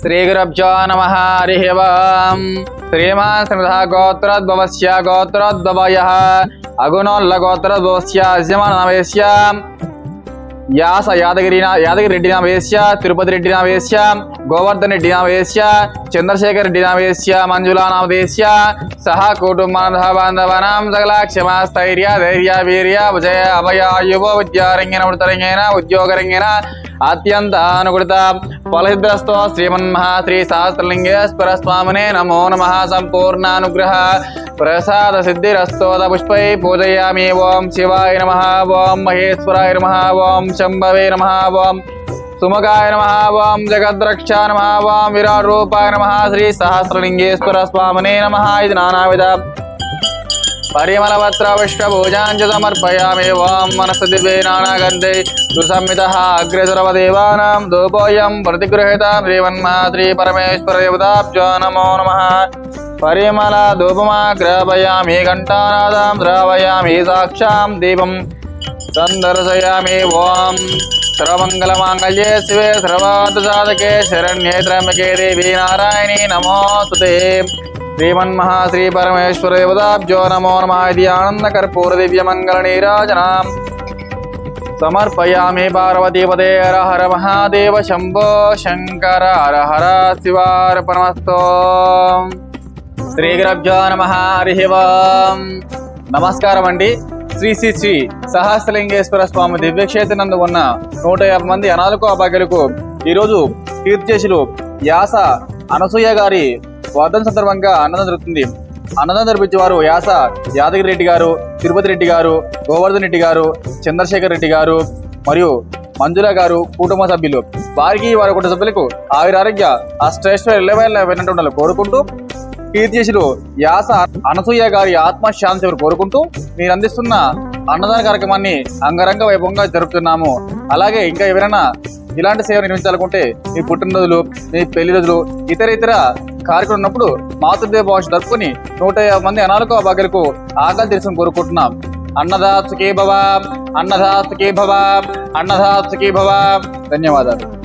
శ్రీగురభ్యో నమ హరి ఓం శ్రీమాన్ శ్రీమధ గోత్రోద్భవస్య గోత్రోద్భవయ అగుణోల్ల గోత్రోద్భవస్య యాస యాదగిరి యాదగిరి రెడ్డి నామేశ్య తిరుపతి రెడ్డి నామేశ్య గోవర్ధన్ రెడ్డి నామేశ్య చంద్రశేఖర్ రెడ్డి నామేశ్య మంజులా నామదేశ్య సహా కుటుంబాన బాంధవానాం సకల క్షమ స్థైర్య ధైర్య వీర్య విజయ అభయ యువ విద్యారంగిన వృతరంగేన ఉద్యోగరంగేన అత్యంత అనుకృత ఫలహిద్రస్తో శ్రీమన్మహా శ్రీ సహస్రలింగేశ్వర స్వామినే నమో నమ సంపూర్ణానుగ్రహ ప్రసాద సిద్ధిరస్తోద పుష్పై పూజయామి ఓం శివాయ నమ ఓం మహేశ్వరాయ నమ ఓం శంభవే నమ ఓం సుమకాయ నమ ఓం జగద్రక్ష నమ ఓం విరాట్ రూపాయ నమ శ్రీ సహస్రలింగేశ్వర స్వామినే నమ ఇది నానావిధ పరిమళపత్ర పుష్పభూజాంచ సమర్పయామి ఓం మనస్సు దివ్యే నానాగంధే సుసంహిత అగ్రేసరవదేవానాం ధూపోయం ప్రతిగృహీత శ్రీమన్మాత్రి పరమేశ్వర దేవతాభ్యో నమో నమ పరిమళ ధూపమాగ్రాపయామి ఘంటానాదాం శ్రావయామి సాక్షాం దీపం సందర్శయామి ఓం సర్వమంగళమాంగళ్యే శివే సర్వార్థ సాధకే శరణ్యే త్రయంబకే దేవి నారాయణి నమోస్తుతే శ్రీమన్మహా శ్రీ పరమేశ్వర దేవతాభ్యో నమో నమ ఇది ఆనంద కర్పూర సమర్పయామి పార్వతీపదే హర హర మహాదేవ శంభో శంకర హర హర శివార్పణమస్తో. శ్రీ గురభ్యో నమ హరి నమస్కారం అండి శ్రీ శ్రీ శ్రీ సహస్రలింగేశ్వర స్వామి దివ్యక్షేత్ర నందు ఉన్న నూట యాభై మంది అనాథకు అభాగ్యులకు ఈరోజు కీర్తిశేషులు యాస అనసూయ గారి వర్ధన సందర్భంగా అన్నదానం జరుగుతుంది. అన్నదానం జరిపించే వారు యాస యాదగిరి రెడ్డి గారు తిరుపతి రెడ్డి గారు గోవర్ధన్ రెడ్డి గారు చంద్రశేఖర్ రెడ్డి గారు మరియు మంజుల గారు కుటుంబ సభ్యులు. వారికి వారి కుటుంబ సభ్యులకు ఆవిరి ఆరోగ్య అష్టేశ్వర ఇళ్ళవేళ్ళ విన్నట్టు కోరుకుంటూ కీర్తిశులు యాస అనసూయ గారి ఆత్మశాంతి కోరుకుంటూ మీరు అందిస్తున్న అన్నదాన కార్యక్రమాన్ని అంగరంగ వైభవంగా జరుపుతున్నాము. అలాగే ఇంకా ఎవరైనా ఇలాంటి సేవ నిర్వహించాలనుకుంటే మీ పుట్టినరోజులు మీ పెళ్ళి రోజులు ఇతర ఇతర కార్యక్రమం ఉన్నప్పుడు మాతృదేవ భాష జరుపుకుని నూట యాభై మంది అనాలకు భాగ్యులకు ఆకలి తీర్చుని కోరుకుంటున్నాం. అన్నదాసుకే భవ అన్నదా సుఖీ భవ అన్నదా భవ. ధన్యవాదాలు.